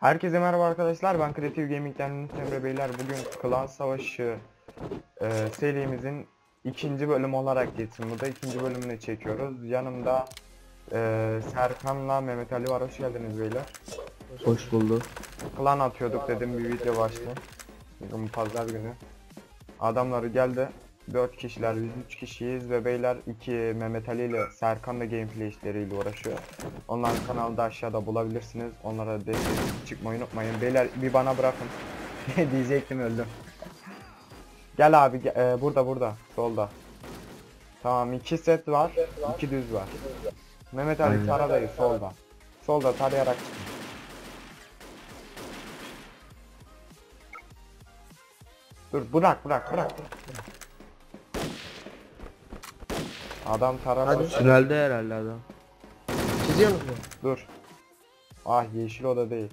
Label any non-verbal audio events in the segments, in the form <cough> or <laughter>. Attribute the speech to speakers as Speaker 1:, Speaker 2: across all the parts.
Speaker 1: Herkese merhaba arkadaşlar. Ben Creative Gaming'den Yunus Emre Beyler. Bugün Klan Savaşı e, serimizin ikinci bölümü olarak geçsin. Burada ikinci bölümünü çekiyoruz. Yanımda e, Serkan'la Mehmet Ali var. Hoş geldiniz beyler.
Speaker 2: Hoş bulduk.
Speaker 1: Klan atıyorduk dedim bir video başlı. Bugün pazar günü. Adamları geldi. 4 kişiler, biz 3 kişiyiz ve beyler 2 Mehmet Ali ile Serkan da gameplay işleriyle uğraşıyor. Onların kanalda aşağıda bulabilirsiniz. Onlara destek çıkmayı unutmayın. Beyler bir bana bırakın. <laughs> Diyecektim öldüm. Gel abi ge- e, burada burada solda. Tamam iki set var, iki düz var. Mehmet Ali taradayı solda. Solda tarayarak çıkın. Dur bırak bırak bırak. bırak. Adam.
Speaker 3: Hadi.
Speaker 2: Tünelde herhalde adam.
Speaker 3: Çiziyor musun?
Speaker 1: Dur. Ah yeşil oda değil.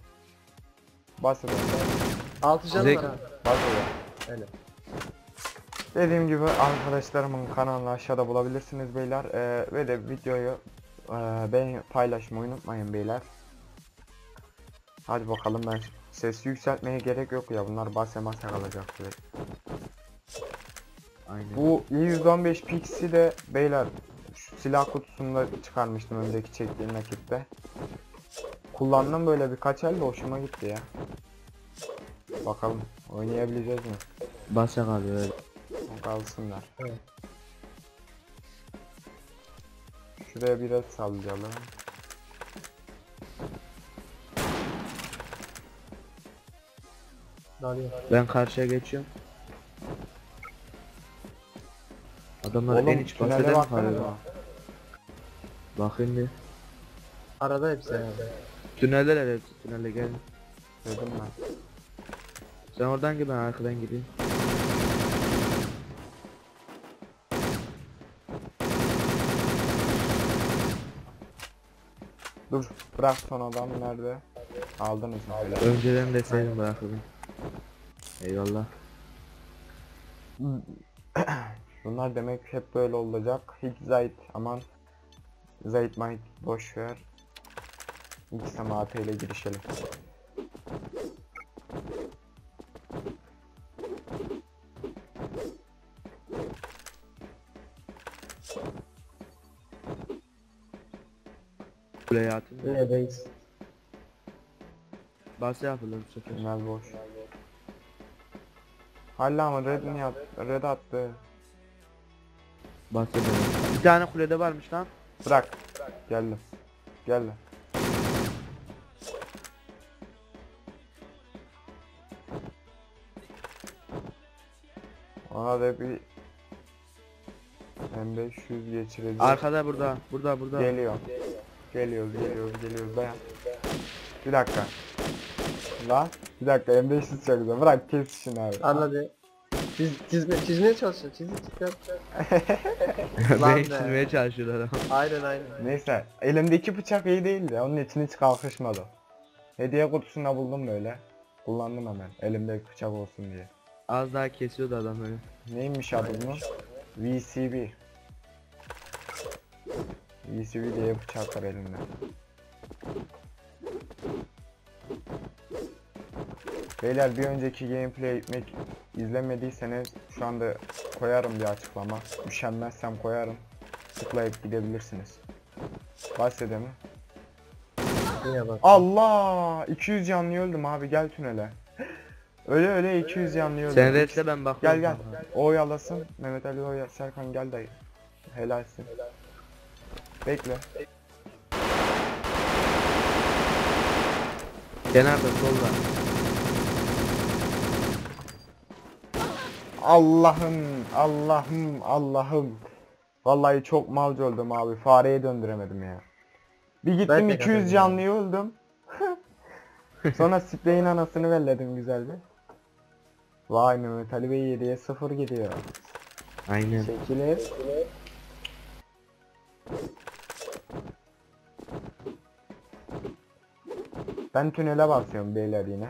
Speaker 1: Bas oda.
Speaker 3: Altı canı
Speaker 2: Zek-
Speaker 3: var abi.
Speaker 1: Bas oda.
Speaker 3: Öyle.
Speaker 1: Dediğim gibi arkadaşlarımın kanalını aşağıda bulabilirsiniz beyler. Ee, ve de videoyu e, beğen paylaşmayı unutmayın beyler. Hadi bakalım ben sesi yükseltmeye gerek yok ya bunlar base masa kalacak.
Speaker 2: Aynen.
Speaker 1: Bu 115 pix'i de beyler şu silah kutusunda çıkarmıştım öndeki çektiğim nakitte. Kullandım böyle birkaç el de hoşuma gitti ya. Bakalım oynayabileceğiz mi?
Speaker 2: Basak abi öyle.
Speaker 1: Kalsınlar.
Speaker 3: Evet.
Speaker 1: Şuraya biraz sallayalım.
Speaker 2: Ben karşıya geçiyorum. Adamlar en iç kalıyor?
Speaker 1: da.
Speaker 2: Bakayım bir.
Speaker 3: Arada hepsi abi.
Speaker 2: Tüneldeler hepsi tünelde gel.
Speaker 1: Dedim ben.
Speaker 2: Sen oradan gir ben arkadan gideyim.
Speaker 1: Dur bırak son adam nerede? Mı öyle?
Speaker 2: Önceden deseydim bırakırdım. Eyvallah. <clears throat>
Speaker 1: Bunlar demek hep böyle olacak. Hiç Zayt aman. Zayt Might boş ver. XM AP ile girişelim.
Speaker 2: Atayım. da.
Speaker 3: Neredeyiz?
Speaker 2: Bas yapılır bu sefer.
Speaker 1: Tünel boş. Hala mı red mi attı? Red attı.
Speaker 2: Bas edelim. Bir tane kulede varmış lan.
Speaker 1: Bırak. Geldim. Geldim. Ona da bir M500 geçireceğiz.
Speaker 2: Arkada burada. Burada burada.
Speaker 1: Geliyor. Geliyoruz, geliyoruz, geliyoruz. Dayan. Bir dakika. Lan. Bir dakika M500 çok güzel. Bırak kes işini abi.
Speaker 3: Anladı. Çiz, çizme, çizmeye çalışıyor. Çiz, çiz, Lan
Speaker 2: çizmeye çalışıyorlar adam.
Speaker 3: Aynen aynen.
Speaker 1: Neyse. Elimdeki bıçak iyi değildi. Onun için hiç kalkışmadı. Hediye kutusunda buldum böyle. Kullandım hemen. Elimdeki bıçak olsun diye.
Speaker 2: Az daha kesiyordu adam öyle.
Speaker 1: Neymiş adı bunun? VCB. VCB diye bıçak var elimde. Beyler bir önceki gameplay izlemediyseniz şu anda koyarım bir açıklama. Üşenmezsem koyarım. Tıklayıp gidebilirsiniz. Bahsede mi?
Speaker 3: Yine bak.
Speaker 1: Allah! 200 canlı öldüm abi gel tünele. Öyle öyle 200 canlı öldüm.
Speaker 2: Sen redse ben bakıyorum.
Speaker 1: Gel gel. O oyalasın. Mehmet Ali oya. Serkan gel dayı. Helalsin. Bekle.
Speaker 2: Kenarda solda.
Speaker 1: Allah'ım, Allah'ım, Allah'ım. Vallahi çok malca öldüm abi. Fareye döndüremedim ya. Bir
Speaker 3: Ben
Speaker 1: gittim
Speaker 3: de
Speaker 1: 200
Speaker 3: kazandım.
Speaker 1: canlıya öldüm. <laughs> Sonra spreyin anasını belledim güzel bir. Vay Mehmet Ali Bey 7'ye 0 gidiyor.
Speaker 2: Aynen.
Speaker 1: Çekilir. Ben tünele basıyorum beyler yine.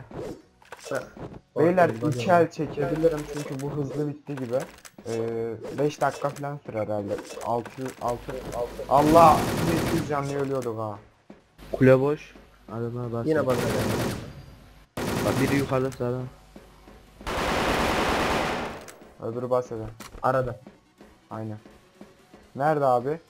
Speaker 1: Beyler
Speaker 3: Bak,
Speaker 1: iki el çekebilirim çünkü bu hızlı bitti gibi. 5 dakika falan sürer herhalde. 6 6 Allah 200 canlı ölüyorduk ha.
Speaker 2: Kule boş. Adamlar bas.
Speaker 3: Yine bak.
Speaker 2: Bak biri yukarıda sağda.
Speaker 1: Öbürü bahseden.
Speaker 3: Arada.
Speaker 1: Aynen. Nerede abi?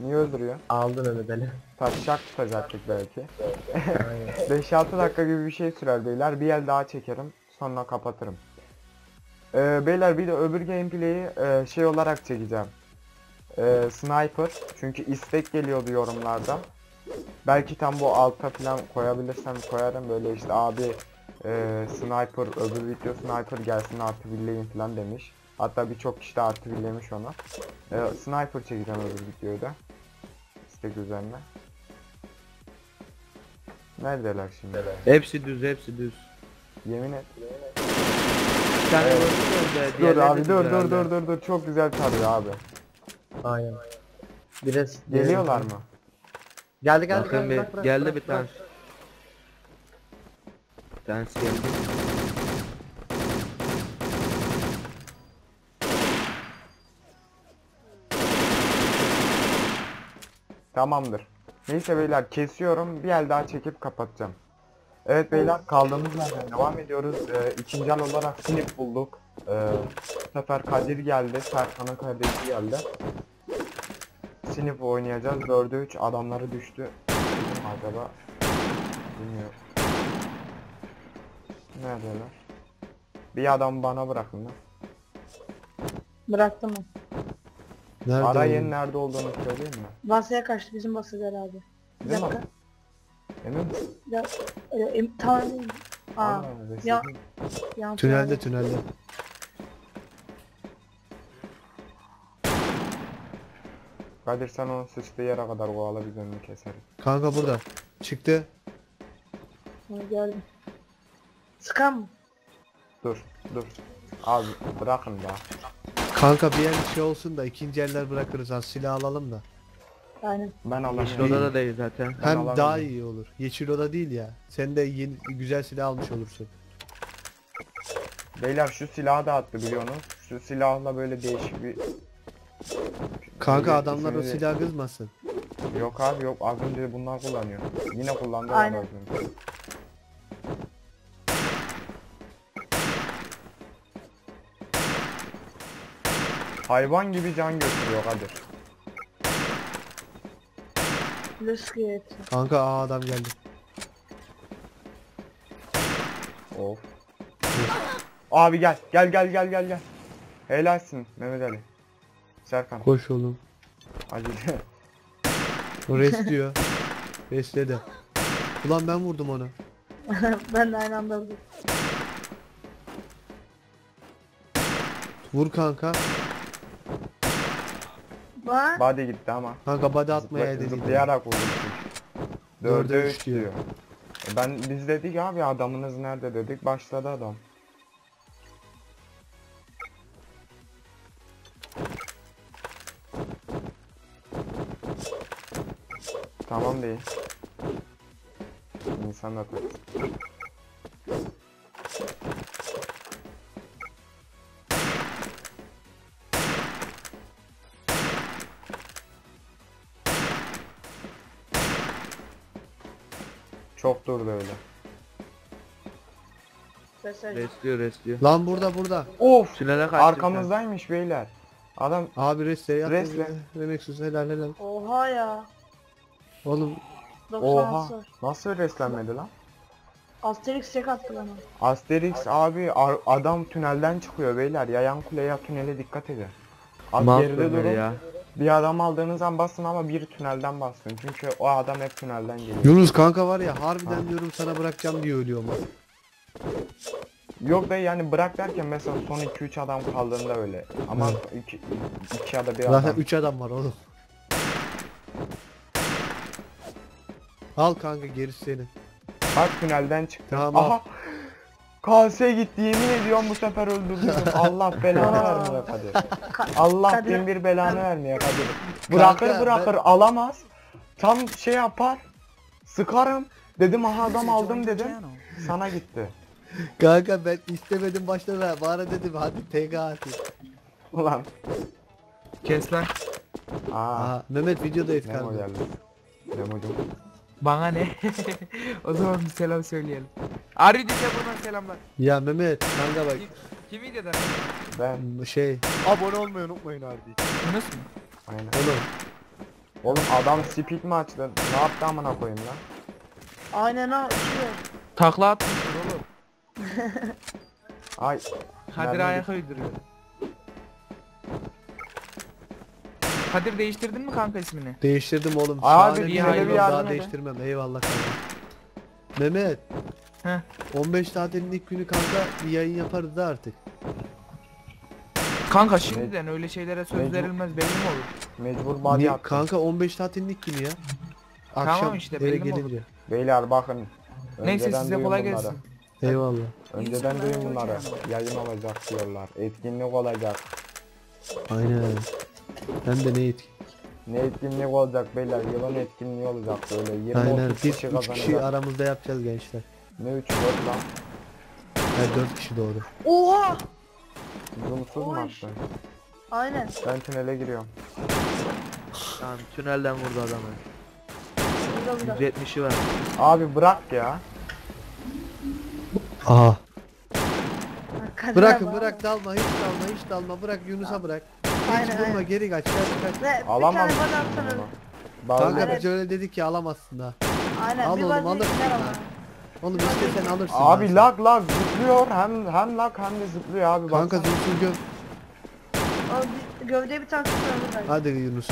Speaker 1: Niye öldürüyor?
Speaker 3: Aldın Mehmet Ali.
Speaker 1: Taşak tutacaktık belki.
Speaker 3: Aynen.
Speaker 1: 5-6 dakika gibi bir şey sürer beyler. Bir el daha çekerim. Sonra kapatırım. Ee, beyler bir de öbür gameplay'i e, şey olarak çekeceğim. Ee, sniper. Çünkü istek geliyordu yorumlarda. Belki tam bu alta falan koyabilirsem koyarım. Böyle işte abi e, sniper öbür video sniper gelsin artı billeyin falan demiş. Hatta birçok kişi de artı billemiş ona. Ee, sniper çekeceğim öbür videoyu da. İstek üzerine. Neredeler şimdi?
Speaker 2: Hepsi düz hepsi düz.
Speaker 1: Yemin et.
Speaker 2: Bir tane
Speaker 1: Evet. Dur
Speaker 2: diğerleri de
Speaker 1: abi
Speaker 2: düz
Speaker 1: dur dur
Speaker 2: herhalde.
Speaker 1: dur dur dur çok güzel tarıyor abi.
Speaker 3: Aynen. Biraz
Speaker 1: Geliyorlar mı?
Speaker 3: Geldi geldi
Speaker 2: Bakın
Speaker 3: geldi.
Speaker 2: bir
Speaker 3: bırak, bırak,
Speaker 2: geldi
Speaker 3: bırak,
Speaker 2: bir tane.
Speaker 3: bırak.
Speaker 2: Bir tanesi geldi.
Speaker 1: Tamamdır. Neyse beyler kesiyorum. Bir el daha çekip kapatacağım. Evet beyler kaldığımız yerden devam ediyoruz. Ee, ikinci el olarak Snip bulduk. Ee, bu sefer Kadir geldi. Serkan'ın kardeşi geldi. Snip oynayacağız. 4'e 3 adamları düştü. Acaba? Bilmiyorum. Neredeler? Bir adam bana bırakın lan.
Speaker 4: Bıraktım mı?
Speaker 3: Nerede oğlum?
Speaker 1: nerede olduğunu söyleyeyim mi?
Speaker 4: Basaya kaçtı bizim basılar abi. Bir
Speaker 1: Değil mi?
Speaker 4: dakika.
Speaker 1: Emin misin?
Speaker 4: Ya, e, em, tamam değil. Aa,
Speaker 1: Allah,
Speaker 4: ya-
Speaker 3: Tünelde tünelde.
Speaker 1: Kadir sen onu sıçtığı yere kadar kovala biz önünü keseriz.
Speaker 3: Kanka burada. Çıktı.
Speaker 4: Onu gördüm. Sıkan mı?
Speaker 1: Dur dur. Abi bırakın da.
Speaker 3: Kanka bir yer şey olsun da ikinci eller bırakırız az silah alalım da.
Speaker 4: Aynen.
Speaker 1: Ben
Speaker 2: Yeşil
Speaker 1: alamıyorum.
Speaker 2: odada değil zaten.
Speaker 1: Ben
Speaker 3: Hem
Speaker 1: alamam.
Speaker 3: daha iyi olur. Yeşil oda değil ya. Sen de yeni güzel silah almış olursun.
Speaker 1: Beyler şu silahı da attı biliyorsunuz. Şu silahla böyle değişik bir...
Speaker 3: Kanka
Speaker 1: Böyle
Speaker 3: adamlar o silah kızmasın.
Speaker 1: Yok abi yok az önce bunlar kullanıyor. Yine kullandı
Speaker 4: Aynen.
Speaker 1: az önce. Hayvan gibi can götürüyor Kadir.
Speaker 4: Sıkıyor hepsi.
Speaker 3: Kanka aa adam geldi.
Speaker 1: Of. Abi gel gel gel gel gel gel. Helalsin Mehmet Ali. Serkan.
Speaker 3: Koş oğlum.
Speaker 1: Hadi.
Speaker 3: Rest diyor. Restledi. Ulan ben vurdum onu. <laughs>
Speaker 4: ben de aynı anda vurdum.
Speaker 3: Vur kanka.
Speaker 4: Bak.
Speaker 1: Body gitti ama.
Speaker 3: Kanka body atmaya dedim.
Speaker 1: Zıplayarak vurdum.
Speaker 3: Dörde üç
Speaker 1: 3
Speaker 3: diyor.
Speaker 1: E Ben biz dedik abi adamınız nerede dedik başladı adam. Tamam değil. İnsan da Çok durdu öyle.
Speaker 4: Mesaj.
Speaker 2: Restliyor restliyor.
Speaker 3: Lan burada burada.
Speaker 1: Of!
Speaker 2: Tünele kaçtı.
Speaker 1: Arkamızdaymış beyler. Adam
Speaker 3: Abi restle yaptı.
Speaker 1: Restle.
Speaker 3: Remexus helal helal.
Speaker 4: Oha ya.
Speaker 3: Oğlum
Speaker 4: 96
Speaker 1: oha nasıl reslenmedi lan?
Speaker 4: Asterix çek attı bana.
Speaker 1: Asterix abi ar- adam tünelden çıkıyor beyler. Yayan kuleye tünele dikkat edin. Az geride durun.
Speaker 2: ya.
Speaker 1: Bir adam aldığınız an basın ama bir tünelden basın. Çünkü o adam hep tünelden geliyor.
Speaker 3: Yunus kanka var ya harbiden diyorum sana bırakacağım diye ölüyorum.
Speaker 1: Yok da yani bırak derken mesela son 2-3 adam kaldığında öyle. Ama 2 iki ya da bir
Speaker 3: Zaten
Speaker 1: adam.
Speaker 3: 3 adam var oğlum. Al kanka gerisi senin.
Speaker 1: Bak tünelden çıktı.
Speaker 3: Tamam,
Speaker 1: Aha. Kase gitti yemin ediyorum bu sefer öldürdüm. <laughs> Allah belanı
Speaker 4: Aa.
Speaker 1: vermiyor Kadir. Allah
Speaker 4: Kadir-
Speaker 1: bin bir belanı vermiyor Kadir. Bırakır
Speaker 3: Kanka,
Speaker 1: bırakır alamaz. Tam şey yapar. Sıkarım. Dedim aha adam aldım dedim. Sana gitti.
Speaker 3: Kanka ben istemedim başta da bana dedim hadi TK atayım.
Speaker 1: Ulan.
Speaker 5: Kes lan.
Speaker 1: Aa.
Speaker 3: Aa, Mehmet videodayız
Speaker 1: Memo
Speaker 3: kanka.
Speaker 1: geldi. Memo'cum.
Speaker 5: Bana ne? <laughs> o zaman bir selam söyleyelim. Arı Diş'e buradan selamlar.
Speaker 3: Ya Mehmet kanka bak
Speaker 5: Kim, kim videoda?
Speaker 1: Ben
Speaker 3: şey
Speaker 2: Abone olmayı unutmayın.
Speaker 5: Yunus mu?
Speaker 1: aynen.
Speaker 3: oğlum
Speaker 1: Oğlum adam speed mi açtı? Ne yaptı amına koyayım lan?
Speaker 4: Aynen ha uçuyor.
Speaker 5: Takla atmıştır oğlum. <laughs>
Speaker 1: Ay
Speaker 5: Kadir ayak uyduruyor. Kadir değiştirdin mi kanka ismini?
Speaker 3: değiştirdim oğlum.
Speaker 1: Abi,
Speaker 5: bir
Speaker 1: yardım
Speaker 3: daha
Speaker 1: edin.
Speaker 3: değiştirmem. Eyvallah kanka. Mehmet.
Speaker 5: Heh.
Speaker 3: 15 tatilin ilk günü kanka bir yayın yaparız da artık.
Speaker 5: Kanka şimdiden öyle şeylere söz
Speaker 1: Mecbur-
Speaker 5: verilmez belli mi olur?
Speaker 1: mecbur body
Speaker 3: Niye?
Speaker 1: attım.
Speaker 3: Kanka 15 tatilin ilk günü ya. Akşam
Speaker 5: Tamam işte,
Speaker 3: eve
Speaker 5: belli mi
Speaker 3: gelince.
Speaker 1: Beyler bakın.
Speaker 5: Neyse
Speaker 1: önceden
Speaker 5: size
Speaker 1: duyun
Speaker 5: kolay
Speaker 1: bunları.
Speaker 5: gelsin.
Speaker 3: Eyvallah.
Speaker 1: Önceden duyun bunları. Yayın olacak diyorlar. Etkinlik olacak.
Speaker 3: Aynen. Hem de ne etki.
Speaker 1: Ne etkinlik olacak beyler? Yılın etkinliği olacak böyle. 20
Speaker 3: Aynen.
Speaker 1: 30
Speaker 3: Biz
Speaker 1: kişi
Speaker 3: 3 kişi
Speaker 1: kazanacak.
Speaker 3: aramızda yapacağız gençler.
Speaker 1: Ne 3 4 lan?
Speaker 3: Ha 4 kişi doğru.
Speaker 4: Oha!
Speaker 1: Zoomsuz mu
Speaker 4: Oy.
Speaker 1: attın?
Speaker 4: Aynen.
Speaker 1: Ben tünele giriyorum.
Speaker 2: Tamam tünelden vurdu adamı.
Speaker 4: Burada burada.
Speaker 2: 170'i var.
Speaker 1: Abi bırak ya.
Speaker 3: Aha.
Speaker 4: Kadir
Speaker 3: Bırakın bırak dalma hiç dalma hiç dalma bırak Yunus'a bırak.
Speaker 4: Aynen
Speaker 3: Hiç vurma
Speaker 4: aynen.
Speaker 3: geri kaç kaç kaç.
Speaker 4: Ve bir
Speaker 1: Alamaz.
Speaker 4: tane bana atsana.
Speaker 1: Bazı
Speaker 3: Kanka biz öyle dedik ya alamazsın ha.
Speaker 4: Aynen
Speaker 3: Al
Speaker 4: bir
Speaker 3: oğlum, alırsın
Speaker 4: gider
Speaker 3: ha.
Speaker 4: ama.
Speaker 3: Oğlum istesen alırsın.
Speaker 1: Abi
Speaker 3: lan
Speaker 1: lag lag zıplıyor hem hem lag hem de zıplıyor abi
Speaker 3: sen. Kanka
Speaker 1: baksana.
Speaker 3: zoomsuz gö
Speaker 4: O bir- Gövdeye bir tane tutuyorum burada.
Speaker 3: Hadi Yunus.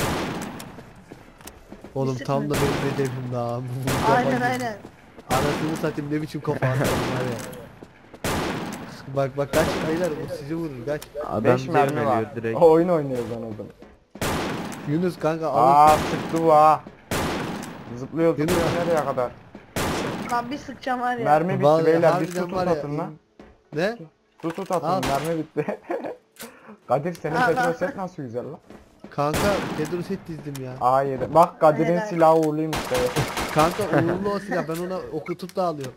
Speaker 3: Oğlum
Speaker 4: Hissetme.
Speaker 3: tam da benim hedefim daha. <laughs>
Speaker 4: Aynen aynen.
Speaker 3: Anasını satayım ne biçim kafa attım var ya. Bak bak kaç beyler o sizi vurur kaç.
Speaker 2: 5
Speaker 1: 5 mermi var.
Speaker 2: direkt.
Speaker 1: O oyun oynuyoruz anladım.
Speaker 3: Yunus kanka al.
Speaker 1: Aa sıktı bu ha. Zıplıyor zıplıyor nereye kadar?
Speaker 4: Lan bir sıkacağım var ya.
Speaker 1: Mermi bitti
Speaker 3: Vallahi
Speaker 1: beyler bir
Speaker 3: harbiden
Speaker 1: su tut
Speaker 3: var ya,
Speaker 1: atın lan.
Speaker 3: Ne?
Speaker 1: Su tut atın mermi bitti. <laughs> Kadir senin
Speaker 4: al.
Speaker 1: petrol set nasıl güzel lan?
Speaker 3: Kanka Pedro set dizdim ya.
Speaker 1: A7. Bak Kadir'in
Speaker 4: Helal.
Speaker 1: silahı uğurluymuş be.
Speaker 3: Kanka uğurlu o silah ben ona okutup da alıyorum.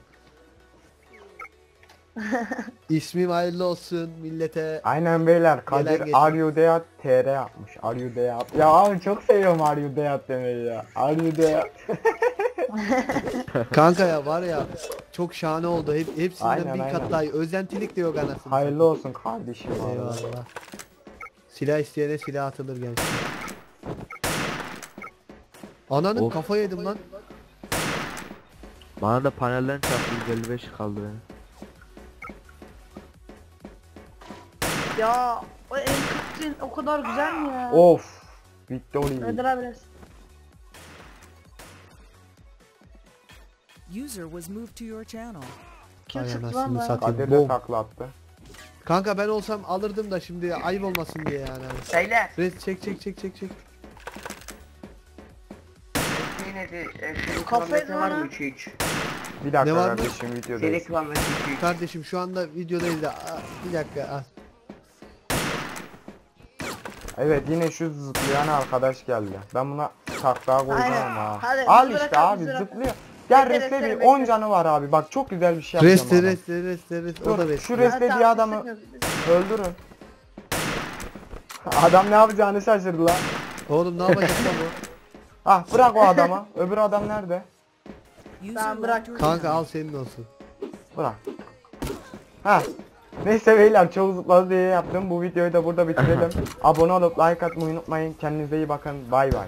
Speaker 3: <laughs> İsmim hayırlı olsun millete.
Speaker 1: Aynen beyler Kadir Dead TR yapmış. Dead. Ya abi çok seviyorum Dead demeyi ya. Dead. <laughs>
Speaker 3: Kanka ya var ya çok şahane oldu. Hep, hepsinden
Speaker 1: Aynen,
Speaker 3: bir kat daha iyi. Özentilik de yok anasını.
Speaker 1: Hayırlı olsun kardeşim.
Speaker 3: Eyvallah. Silah isteyene silah atılır gençler. Ananın
Speaker 2: Of.
Speaker 3: kafa yedim lan.
Speaker 2: Bana da panelden çarptı 155 kaldı benim.
Speaker 4: Ya o en kıttın o kadar güzel mi ya?
Speaker 1: Of. Victory.
Speaker 4: Öder abi biraz.
Speaker 6: User was moved to your channel.
Speaker 4: Kim
Speaker 3: Ay
Speaker 4: sıktı lan
Speaker 3: anasını
Speaker 4: bana?
Speaker 3: satayım.
Speaker 1: Kadir de
Speaker 3: Bom.
Speaker 1: taklattı.
Speaker 3: Kanka ben olsam alırdım da şimdi ayıp olmasın diye yani.
Speaker 7: Beyler
Speaker 3: Res çek çek çek çek çek.
Speaker 7: yine de e, seri
Speaker 4: Kafayı
Speaker 7: kilometre var
Speaker 4: bana.
Speaker 7: mı 3
Speaker 1: Bir dakika
Speaker 3: Ne var mı?
Speaker 1: kardeşim videodayız.
Speaker 7: kilometre 3
Speaker 3: Kardeşim şu anda videodayız da Aa, bir dakika al.
Speaker 1: Evet yine şu zıplayan arkadaş geldi. Ben buna takla koyacağım
Speaker 4: Aynen.
Speaker 1: ha.
Speaker 4: Hadi,
Speaker 1: Al
Speaker 4: biz bırak
Speaker 1: işte
Speaker 4: abi, bırak.
Speaker 1: zıplıyor. Gel
Speaker 4: Bekle,
Speaker 1: reste
Speaker 4: bekle,
Speaker 1: bir 10
Speaker 4: bekle.
Speaker 1: canı var abi. Bak çok güzel bir şey yapacağım
Speaker 3: Reste
Speaker 1: adam.
Speaker 3: reste reste reste o
Speaker 1: Dur,
Speaker 3: da reste.
Speaker 1: şu bir
Speaker 4: abi,
Speaker 1: adamı öldürün. Adam ne yapacağını şaşırdı lan.
Speaker 3: Oğlum ne yapacak lan bu? <laughs>
Speaker 1: Ah bırak o adamı. Öbür adam nerede?
Speaker 4: Tamam, bırak.
Speaker 3: Kanka al senin olsun.
Speaker 1: Bırak. Ha. Neyse beyler çok zıpladı diye yaptım. Bu videoyu da burada bitirelim. <laughs> Abone olup like atmayı unutmayın. Kendinize iyi bakın. Bay bay.